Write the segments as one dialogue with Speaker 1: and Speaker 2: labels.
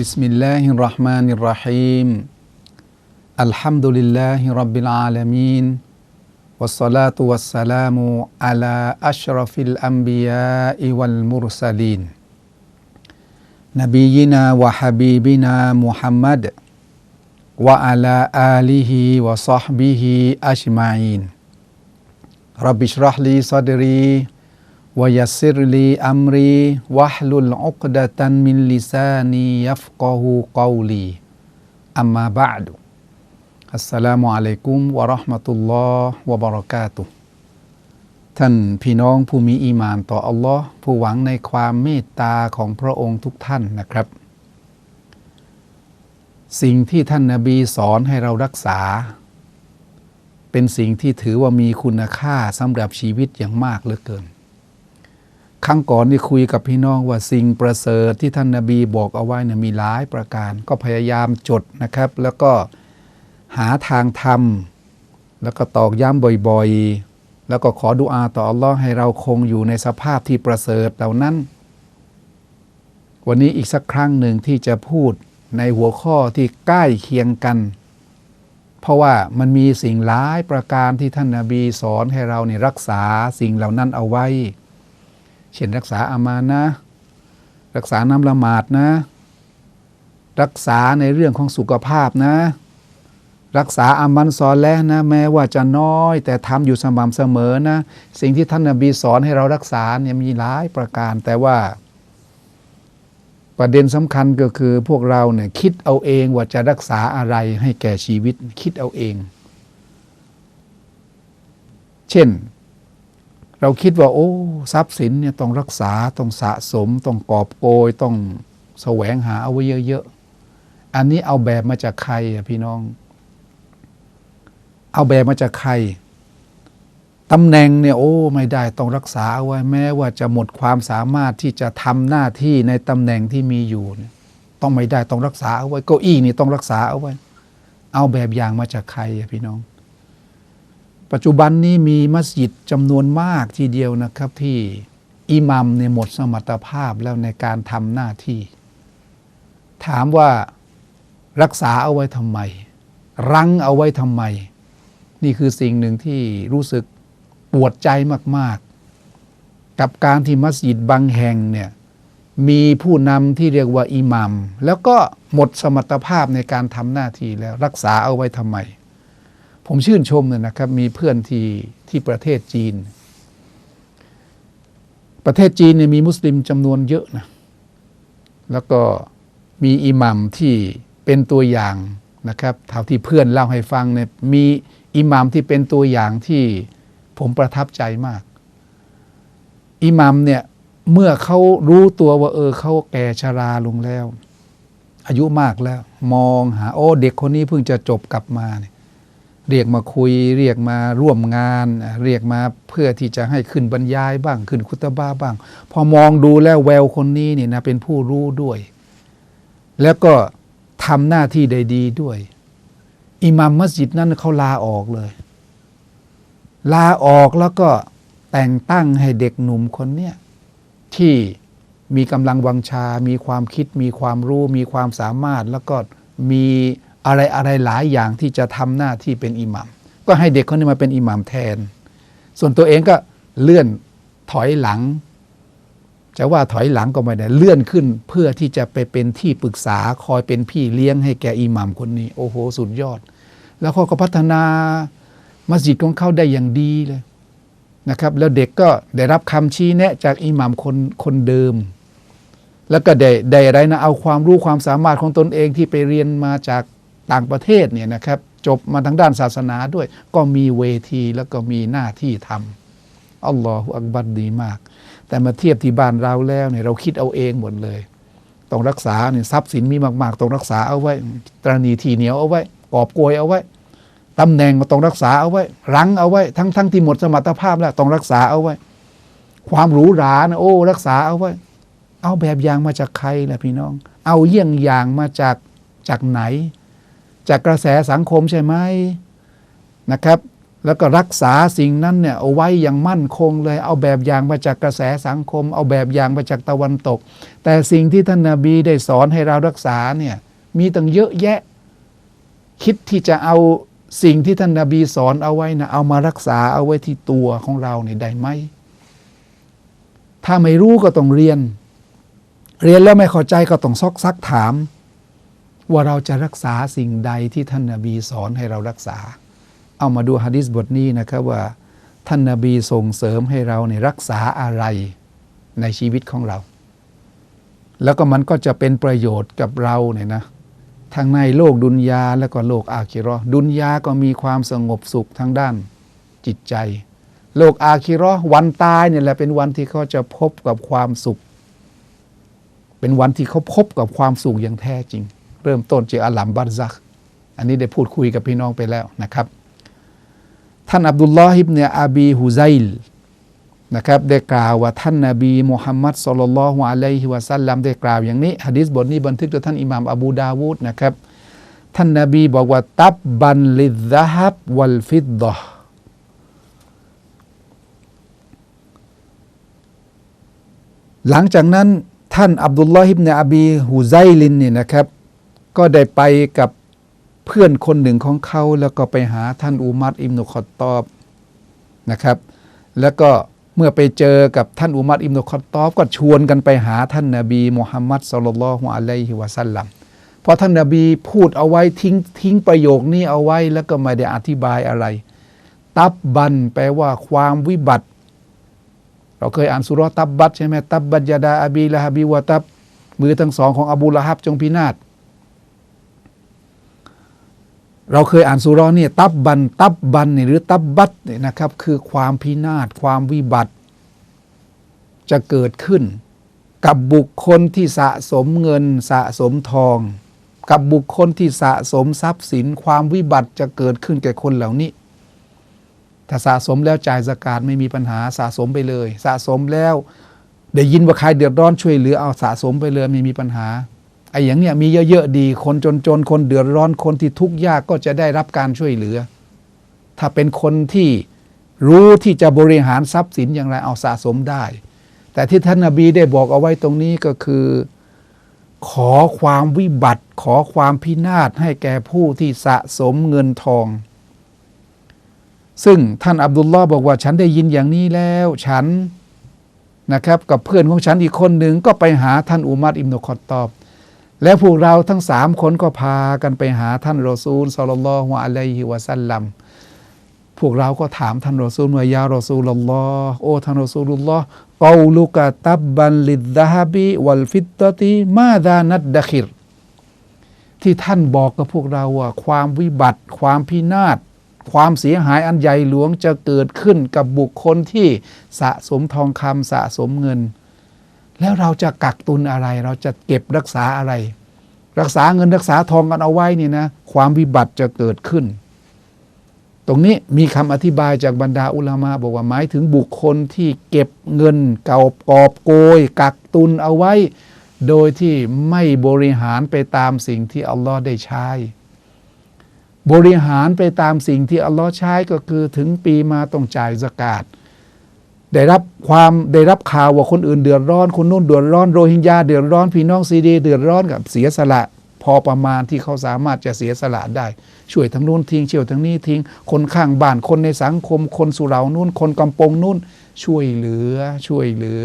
Speaker 1: بسم الله الرحمن الرحيم الحمد لله رب العالمين والصلاة والسلام على أشرف الأنبياء والمرسلين نبينا وحبيبنا محمد وعلى آله وصحبه أجمعين رب اشرح لي صدري วยสิรลีอัมรีวะฮลุลอุกดะตันมินลิซานียัฟกอฮูกอลีอัมมาบะดุอัสสลามุอะลัยกุมวะราะห์มะตุลลอฮ์วะบะเราะกาตุท่านพี่น้องผู้มีอีมานต่ออัลลอฮ์ผู้หวังในความเมตตาของพระองค์ทุกท่านนะครับ สิ่งที่ท่านนาบีสอนให้เรารักษา เป็นสิ่งที่ถือว่ามีคุณค่าสำหรับชีวิตอย่างมากเหลือเกิน ครั้งก่อนนี่คุยกับพี่น้องว่าสิ่งประเสริฐที่ท่านนาบีบอกเอาไว้เนี่ยมีหลายประการ ก็พยายามจดนะครับ แล้วก็หาทางทำแล้วก็ตอกย้ำบ่อยๆ แล้วก็ขอดุอาต่ออัลลอฮ์ให้เราคงอยู่ในสภาพที่ประเสริฐเหล่านั้น วันนี้อีกสักครั้งหนึ่งที่จะพูดในหัวข้อที่ใกล้เคียงกัน เพราะว่ามันมีสิ่งหลายประการที่ท่านนาบีสอนให้เราเนี่รักษาสิ่งเหล่านั้นเอาไว้ เช่นรักษาอามานะ รักษาน้ำละหมาดนะ รักษาในเรื่องของสุขภาพนะ รักษาอามันซอนแล้วนะ แม้ว่าจะน้อย แต่ทำอยู่สม่ำเสมอนะ สิ่งที่ท่านนบีสอนให้เรารักษาเนี่ยมีหลายประการแต่ว่าประเด็นสำคัญก็คือพวกเราเนี่ยคิดเอาเองว่าจะรักษาอะไรให้แก่ชีวิตคิดเอาเอง เช่น เราคิดว่า โอ้ทรัพย์สินเนี่ยต้องรักษาต้องสะสม ต้องกอบโกยต้องแสวงหาเอาไว้เยอะๆอันนี้เอาแบบมาจากใครอะพี่น้อง เอาแบบมาจากใครตำแหน่งเนี่ยโอ้ไม่ได้ต้องรักษาเอาไว้แม้ว่าจะหมดความสามารถที่จะทำหน้าที่ในตำแหน่งที่มีอยู่เนี่ยต้องไม่ได้ต้องรักษาเอาไว้เก้าอี้นี่ต้องรักษาเอาไว้ เอาแบบอย่างมาจากใครอะพี่น้อง ปัจจุบันนี้มีมัสยิดจำนวนมากทีเดียวนะครับที่อิหมัมเนี่ยหมดสมรรถภาพแล้วในการทำหน้าที่ ถามว่ารักษาเอาไว้ทำไม รั้งเอาไว้ทำไม นี่คือสิ่งหนึ่งที่รู้สึกปวดใจมาก ๆ กับการที่มัสยิดบางแห่งเนี่ยมีผู้นำที่เรียกว่าอิหมัม แล้วก็หมดสมรรถภาพในการทำหน้าที่แล้วรักษาเอาไว้ทำไม ผมชื่นชมเลยนะครับ มีเพื่อนที่ที่ประเทศจีน ประเทศจีนเนี่ยมีมุสลิมจำนวนเยอะนะแล้วก็มีอิหมัมที่เป็นตัวอย่างนะครับเท่าที่เพื่อนเล่าให้ฟังเนี่ยมีอิหมัมที่เป็นตัวอย่างที่ผมประทับใจมาก อิหมัมเนี่ยเมื่อเขารู้ตัวว่าเออเขาแก่ชราลงแล้ว อายุมากแล้ว มองหาโอ้เด็กคนนี้เพิ่งจะจบกลับมาเนี่ย เรียกมาคุย เรียกมาร่วมงาน เรียกมาเพื่อที่จะให้ขึ้นบรรยายบ้างขึ้นคุตบ้าบ้าง พอมองดูแล้วแววคนนี้นี่นะเป็นผู้รู้ด้วย แล้วก็ทำหน้าที่ได้ดีด้วยอิหมัมมัสยิดนั้นเขาลาออกเลย ลาออกแล้วก็แต่งตั้งให้เด็กหนุ่มคนเนี้ยที่มีกำลังวังชา มีความคิด มีความรู้ มีความสามารถ แล้วก็มี อะไรอะไรหลายอย่างที่จะทำหน้าที่เป็นอิหมัมก็ให้เด็กคนนี้มาเป็นอิหมัมแทน ส่วนตัวเองก็เลื่อนถอยหลัง จะว่าถอยหลังก็ไม่ได้เลื่อนขึ้นเพื่อที่จะไปเป็นที่ปรึกษาคอยเป็นพี่เลี้ยงให้แกอิหมัมคนนี้ โอ้โหสุดยอด แล้วเขาก็พัฒนามัสยิดของเขาได้อย่างดีเลยนะครับแล้วเด็กก็ได้รับคำชี้แนะจากอิหมัมคนคนเดิม แล้วก็ได้ได้อะไรนะเอาความรู้ความสามารถของตนเองที่ไปเรียนมาจาก ต่างประเทศเนี่ยนะครับจบมาทางด้านศาสนาด้วย ก็มีเวทีแล้วก็มีหน้าที่ทำอัลลอฮฺอักบัดดีมาก แต่มาเทียบที่บ้านเราแล้วเนี่ยเราคิดเอาเองหมดเลยต้องรักษาเนี่ยทรัพย์สินมีมาก ๆต้องรักษาเอาไว้ตรณีทีเหนียวเอาไว้กอบโกยเอาไว้ตำแหน่งก็ต้องรักษาเอาไว้ รั้งเอาไว้ ทั้งทั้งที่หมดสมรรถภาพแล้วต้องรักษาเอาไว้ ความหรูหรานะโอ้รักษาเอาไว้ เอาแบบอย่างมาจากใครล่ะพี่น้อง เอาเยี่ยงอย่างมาจากจากไหน จากกระแสสังคมใช่ไหมนะครับ แล้วก็รักษาสิ่งนั้นเนี่ยเอาไว้อย่างมั่นคงเลย เอาแบบอย่างมาจากกระแสสังคม เอาแบบอย่างมาจากตะวันตก แต่สิ่งที่ท่านนาบีได้สอนให้เรารักษาเนี่ยมีตั้งเยอะแยะ คิดที่จะเอาสิ่งที่ท่านนาบีสอนเอาไว้นะเอามารักษาเอาไว้ที่ตัวของเราเนี่ยได้ไหมถ้าไม่รู้ก็ต้องเรียน เรียนแล้วไม่เข้าใจก็ต้องซอกซักถาม ว่าเราจะรักษาสิ่งใดที่ท่านนาบีสอนให้เรารักษา เอามาดูฮะดิษบทนี้นะครับว่า ท่านนาบีส่งเสริมให้เราเนี่ยรักษาอะไรในชีวิตของเรา แล้วก็มันก็จะเป็นประโยชน์กับเราเนี่ยนะทั้งในโลกดุนยาแล้วก็โลกอาคิราะห์ดุนยาก็มีความสงบสุขทางด้านจิตใจ โลกอาคิราะห์วันตายเนี่ยแหละเป็นวันที่เขาจะพบกับความสุข เป็นวันที่เขาพบกับความสุขอย่างแท้จริง เริ่มต้นจากอัลลัมบัตซักอันนี้ได้พูดคุยกับพี่น้องไปแล้วนะครับ ท่านอับดุลลอฮิบเนี่ยอาบีฮุไซลนะครับได้กล่าวว่าท่านนาบีมุฮัมมัดสุลลัลฮุอะลัยฮิวะสัลลัมได้กล่าวอย่างนี้ฮะดิษบทนี้บันทึกโดยท่านอิหม่ามอบูดาวูดนะครับ ท่านนาบีบอกว่าตับบันลิดะฮับวัลฟิดดะหลังจากนั้นท่านอับดุลลอฮิบเนอาบีฮูไซลินเนี่ยนะครับ ก็ได้ไปกับเพื่อนคนหนึ่งของเขา แล้วก็ไปหาท่านอุมัรอิมนุคอตตอบนะครับ แล้วก็เมื่อไปเจอกับท่านอุมัรอิมนุคอตตอบก็ชวนกันไปหาท่านนาบีมุฮัมมัดสุลลัลฮุอะลัยฮิวะสัลลัมพราะท่านนาบีพูดเอาไว้ทิ้งทิ้งประโยคนี้เอาไว้แล้วก็ไม่ได้อธิบายอะไร ตับบันแปลว่าความวิบัติ เราเคยอ่านสุรตับบัตใช่ไหมตับบัตยาดาอบีละฮับีวะตับมือทั้งสองของอบูละฮับจงพินาศ เราเคยอ่านสุราะห์เนี่ยตับบันตับบันเนี่ยหรือตับบัตเนี่ยนะครับ คือความพินาศความวิบัติ จะเกิดขึ้น กับบุคคลที่สะสมเงินสะสมทอง กับบุคคลที่สะสมทรัพย์สิน ความวิบัติจะเกิดขึ้นแก่คนเหล่านี้ถ้าสะสมแล้วจ่ายสกาดไม่มีปัญหาสะสมไปเลย สะสมแล้วได้ยินว่าใครเดือดร้อนช่วยเหลือเอาสะสมไปเลยไม่มีปัญหา ไอ้อย่างเนี้ยมีเยอะๆดี คนจนๆคนเดือดร้อนคนที่ทุกข์ยากก็จะได้รับการช่วยเหลือ ถ้าเป็นคนที่รู้ที่จะบริหารทรัพย์สินอย่างไรเอาสะสมได้ แต่ที่ท่านนบีได้บอกเอาไว้ตรงนี้ก็คือ ขอความวิบัติ ขอความพินาศให้แก่ผู้ที่สะสมเงินทอง ซึ่งท่านอับดุลลอฮ์บอกว่าฉันได้ยินอย่างนี้แล้ว ฉันนะครับกับเพื่อนของฉันอีกคนหนึ่งก็ไปหาท่านอุมัรอิมนุคอตตอบ และพวกเราทั้งสามคนก็พากันไปหาท่านรอซูลสัลลัลลอฮุอะลัยฮิวะสัลลัมพวกเราก็ถามท่านรอซูลว่ายารอซูลลลอฮ์โอ้ท่านรอซูลุลลอฮ์กอลูกะตับบันลิดดะฮบิวัลฟิตตติมาดานัดดะคิรที่ท่านบอกกับพวกเราว่า ความวิบัติ ความพินาศ ความเสียหายอันใหญ่หลวงจะเกิดขึ้นกับบุคคลที่สะสมทองคำสะสมเงิน แล้วเราจะกักตุนอะไร เราจะเก็บรักษาอะไร รักษาเงินรักษาทองกันเอาไว้นี่นะ ความวิบัติจะเกิดขึ้น ตรงนี้มีคำอธิบายจากบรรดาอุลามาบอกว่าหมายถึงบุคคลที่เก็บเงินเก่ากอบโกย กักตุนเอาไว้ โดยที่ไม่บริหารไปตามสิ่งที่อัลลอฮ์ได้ใช้บริหารไปตามสิ่งที่อัลลอฮ์ใช้ก็คือถึงปีมาต้องจ่ายสกาด ได้รับความได้รับข่าวว่าคนอื่นเดือดร้อน คนนู้นเดือดร้อนโรฮิงญาเดือดร้อนพี่น้องซีดีเดือดร้อนกับเสียสละ พอประมาณที่เขาสามารถจะเสียสละได้ ช่วยทั้งนู้นทิ้งเชี่ยวทั้งนี้ทิ้ง คนข้างบ้านคนในสังคม คนสุเหร่านู้นคนกำปงนู้นช่วยเหลือช่วยเหลือ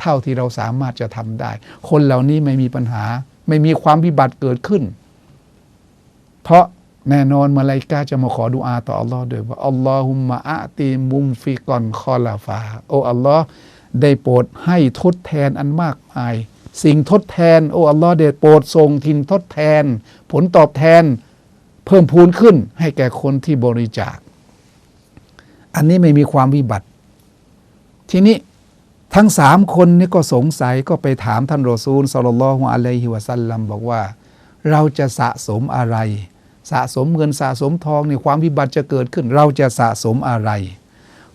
Speaker 1: เท่าที่เราสามารถจะทำได้ คนเหล่านี้ไม่มีปัญหา ไม่มีความวิบัติเกิดขึ้น เพราะ แน่นอนมาลายกาจะมาขอดุอาต่ออัลลอฮ์ด้วยว่าอัลลอฮุมมะอะตีมุมฟิกอนคอลาฟาโอ้อัลลอฮ์ได้โปรดให้ทดแทนอันมากมาย สิ่งทดแทน โอ้อัลลอฮ์ได้โปรดทรงทินทดแทน ผลตอบแทน เพิ่มพูนขึ้นให้แก่คนที่บริจาค อันนี้ไม่มีความวิบัติ ทีนี้ทั้งสามคนนี่ก็สงสัยก็ไปถามท่านรอซูลสลลัลลอฮุอะลัยฮิวะสัลลัมบอกว่า เราจะสะสมอะไร สะสมเงินสะสมทองในความวิบัติจะเกิดขึ้น เราจะสะสมอะไร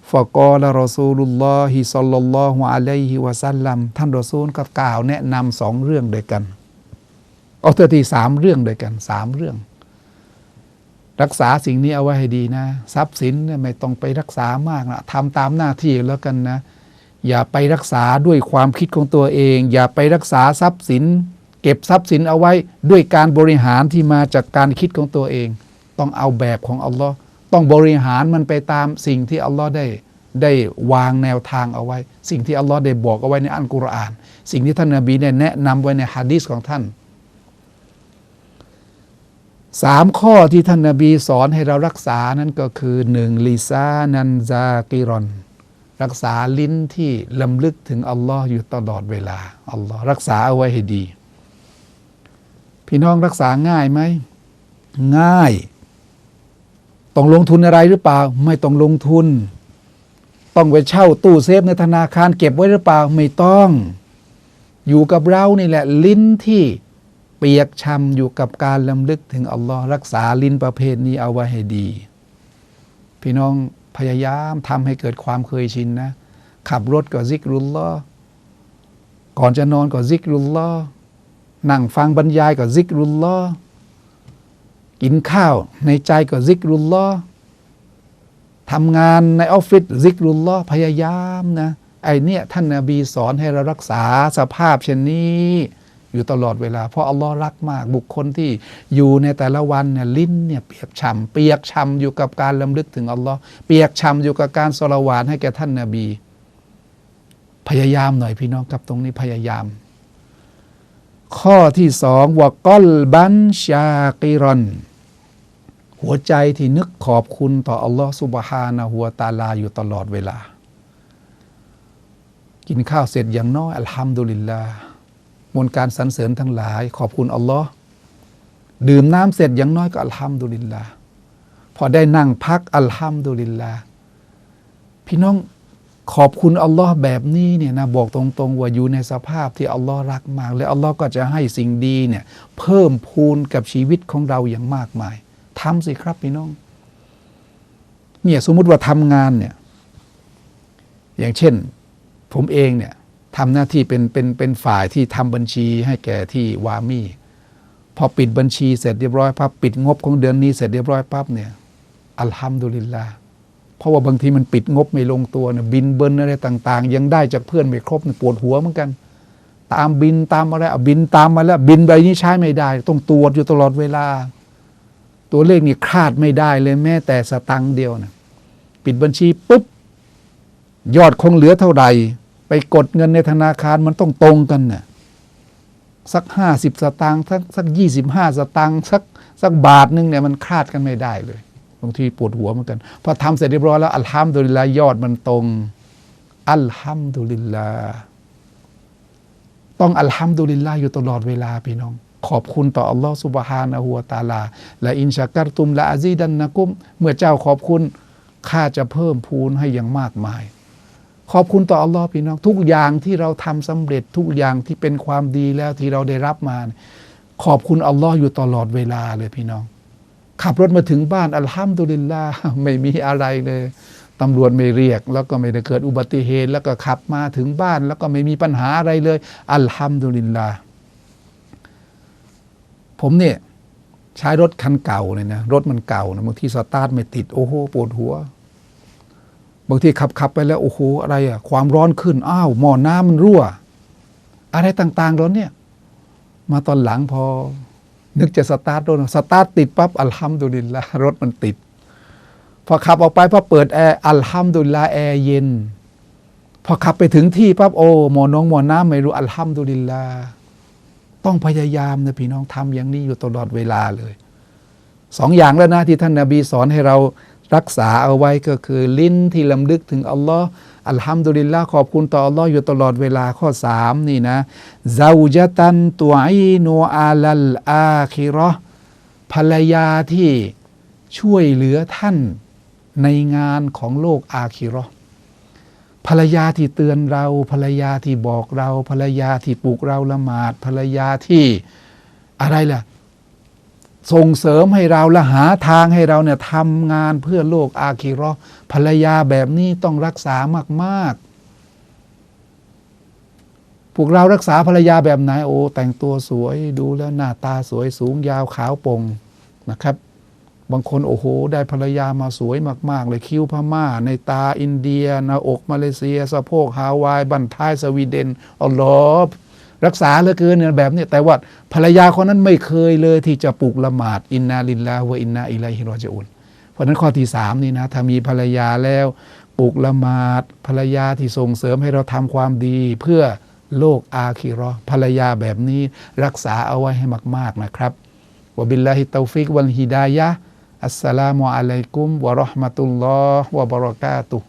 Speaker 1: ฟะกอละรอซูลุลลอฮิสัลลัลลอฮุอะลัยฮิวะสัลลัมท่านรอซูลก็กล่าวแนะนำสองเรื่องด้วยกันเอาเถอะทีสามเรื่องด้วยกันสามเรื่อง รักษาสิ่งนี้เอาไว้ให้ดีนะ ทรัพย์สินเนี่ยไม่ต้องไปรักษามากนะทำตามหน้าที่แล้วกันนะ อย่าไปรักษาด้วยความคิดของตัวเอง อย่าไปรักษาทรัพย์สิน เก็บทรัพย์สินเอาไว้ด้วยการบริหารที่มาจากการคิดของตัวเอง ต้องเอาแบบของอัลลอฮ์ต้องบริหารมันไปตามสิ่งที่อัลลอฮ์ได้ได้วางแนวทางเอาไว้ สิ่งที่อัลลอฮ์ได้บอกเอาไว้ในอัลกุรอาน สิ่งที่ท่านนบีได้แนะนำไว้ในฮะดีษของท่านสามข้อที่ท่านนาบีสอนให้เรารักษานั้นก็คือหนึ่งลิซานันซากิรอนรักษาลิ้นที่ลำลึกถึงอัลลอฮ์อยู่ตลอดเวลาอัลลอฮ์รักษาเอาไว้ให้ดี พี่น้องรักษาง่ายไหม ง่าย ต้องลงทุนอะไรหรือเปล่า ไม่ต้องลงทุน ต้องไปเช่าตู้เซฟในธนาคารเก็บไว้หรือเปล่า ไม่ต้อง อยู่กับเรานี่แหละ ลิ้นที่เปียกช้ำอยู่กับการลำลึกถึงอัลลอฮ์รักษาลิ้นประเภทนี้เอาไว้ให้ดี พี่น้องพยายามทำให้เกิดความเคยชินนะ ขับรถก็ซิกรุลลอก่อนจะนอนก็ซิกรุลลอ นั่งฟังบรรยายก็ซิกรุลลอกินข้าวในใจก็ซิกรุลลอทำงานในออฟฟิศซิกรุลลอพยายามนะไอเนี่ยท่านนาบีสอนให้เรารักษาสภาพเช่นนี้อยู่ตลอดเวลา เพราะอัลลอฮ์รักมากบุคคลที่อยู่ในแต่ละวันเนี่ยลิ้นเนี่ยเปียกช่ำเปียกช่ำอยู่กับการลำลึกถึงอัลลอฮ์เปียกช่ำอยู่กับการสละวานให้แก่ท่านนาบี พยายามหน่อยพี่น้องครับตรงนี้พยายาม ข้อที่สองวกอลบันชากิรอนหัวใจที่นึกขอบคุณต่ออัลลอฮ์สุบฮานะหัวตาลาอยู่ตลอดเวลา กินข้าวเสร็จอย่างน้อยอัลฮัมดุลิลลาห์มวลการสรรเสริญทั้งหลาย ขอบคุณอัลลอฮ์ดื่มน้ำเสร็จอย่างน้อยก็อัลฮัมดุลิลลาห์พอได้นั่งพักอัลฮัมดุลิลลาห์พี่น้อง ขอบคุณอัลลอฮ์แบบนี้เนี่ยนะบอกตรงๆว่าอยู่ในสภาพที่อัลลอฮ์รักมาก และอัลลอฮ์ก็จะให้สิ่งดีเนี่ยเพิ่มพูนกับชีวิตของเราอย่างมากมายทำสิครับพี่น้องเนี่ยสมมุติว่าทำงานเนี่ยอย่างเช่นผมเองเนี่ยทำหน้าที่เป็นเป็นเป็นฝ่ายที่ทำบัญชีให้แก่ที่วามี่พอปิดบัญชีเสร็จเรียบร้อยปั๊บปิดงบของเดือนนี้เสร็จเรียบร้อยปั๊บเนี่ยอัลฮัมดุลิลลาห์ เพราะว่าบางทีมันปิดงบไม่ลงตัวเนี่ยบินเบินอะไรต่าง ๆ ยังได้จากเพื่อนไม่ครบปวดหัวเหมือนกัน ตามบินตามอะไรบินตามมาแล้ว บินใบนี้ใช้ไม่ได้ ต้องตรวจอยู่ตลอดเวลา ตัวเลขนี่คาดไม่ได้เลยแม้แต่สตังค์เดียวนะปิดบัญชีปุ๊บยอดคงเหลือเท่าไหร่ไปกดเงินในธนาคารมันต้องตรงกันน่ะสักห้าสิบสตางค์สักสักยี่สิบห้าสตางค์สักสักบาทนึงเนี่ยมันคาดกันไม่ได้เลย บางทีปวดหัวเหมือนกันพอทำเสร็จเรียบร้อยแล้วอัลฮัมดุลิลลาห์ยอดมันตรง อัลฮัมดุลิลลาห์ต้องอัลฮัมดุลิลลาห์อยู่ตลอดเวลาพี่น้อง ขอบคุณต่ออัลลอฮฺสุบฮานะฮูวตาลา และอินชากัรตุมละอาซีดันนะกุม เมื่อเจ้าขอบคุณข้าจะเพิ่มพูนให้อย่างมากมาย ขอบคุณต่ออัลลอฮ์พี่น้อง ทุกอย่างที่เราทำสำเร็จทุกอย่างที่เป็นความดีแล้วที่เราได้รับมา ขอบคุณอัลลอฮ์อยู่ตลอดเวลาเลยพี่น้อง ขับรถมาถึงบ้านอัลฮัมดุลิลลาไม่มีอะไรเลยตำรวจไม่เรียก แล้วก็ไม่ได้เกิดอุบัติเหตุ แล้วก็ขับมาถึงบ้าน แล้วก็ไม่มีปัญหาอะไรเลย อัลฮัมดุลิลลาผมเนี่ยใช้รถคันเก่าเลยนะรถมันเก่านะบางทีสตาร์ทไม่ติด โอ้โหปวดหัว บางทีขับขับไปแล้วโอ้โหอะไรอะความร้อนขึ้นอ้าวหม้อน้ำมันรั่ว อะไรต่างๆรถเนี่ย มาตอนหลังพอ นึกจะสตาร์ทรถสตาร์ทติดปั๊บอัลฮัมดุลิลละรถมันติด พอขับออกไปพอเปิดแอร์อัลฮัมดุลิลละแอร์เย็น พอขับไปถึงที่ปั๊บโอ้หมอนองหมอน้ำไม่รู้อัลฮัมดุลิลละต้องพยายามนะพี่น้องทำอย่างนี้อยู่ตลอดเวลาเลยสองอย่างแล้วนะที่ท่านนาบีสอนให้เรารักษาเอาไว้ก็คือลิ้นที่ลำลึกถึงอัลลอฮ์ อัลฮัมดุลิลละขอบคุณต่ออัลลอฮ์อยู่ตลอดเวลาข้อสามนี่นะซาจตันตัวอีโนอาลัลอาคิรอภรรยาที่ช่วยเหลือท่านในงานของโลกอาคิรอภรรยาที่เตือนเรา ภรรยาที่บอกเรา ภรรยาที่ปลุกเราละหมาด ภรรยาที่อะไรล่ะ ส่งเสริมให้เราและหาทางให้เราเนี่ยทำงานเพื่อโลกอาคีราะห์ภรรยาแบบนี้ต้องรักษามากๆพวกเรารักษาภรรยาแบบไหนโอ้แต่งตัวสวยดูแล้วหน้าตาสวยสูงยาวขาวปงนะครับ บางคนโอ้โห ได้ภรรยามาสวยมาก ๆ เลยคิ้วพม่า ในตาอินเดียหน้าอกมาเลเซียสะโพกฮาวาย บันท้ายสวีเดนอัลลอ รักษาเหลือเกินเนี่ยแบบนี้แต่ว่าภรรยาคนนั้นไม่เคยเลยที่จะปลุกละหมาดอินนาลิลลาฮ์วะอินนาอิลัยฮิรอจิอุนเพราะนั้นข้อที่สามนี่นะถ้ามีภรรยาแล้วปลุกละหมาดภรรยาที่ส่งเสริมให้เราทำความดี เพื่อโลกอาคีราะห์ภรรยาแบบนี้รักษาเอาไว้ให้มาก ๆนะครับวบิลลาฮิตตอฟิกวัลฮิดายะอัสสลามุอะลัยกุมวะราะห์มะตุลลอฮ์วะบะเราะกาตุฮ์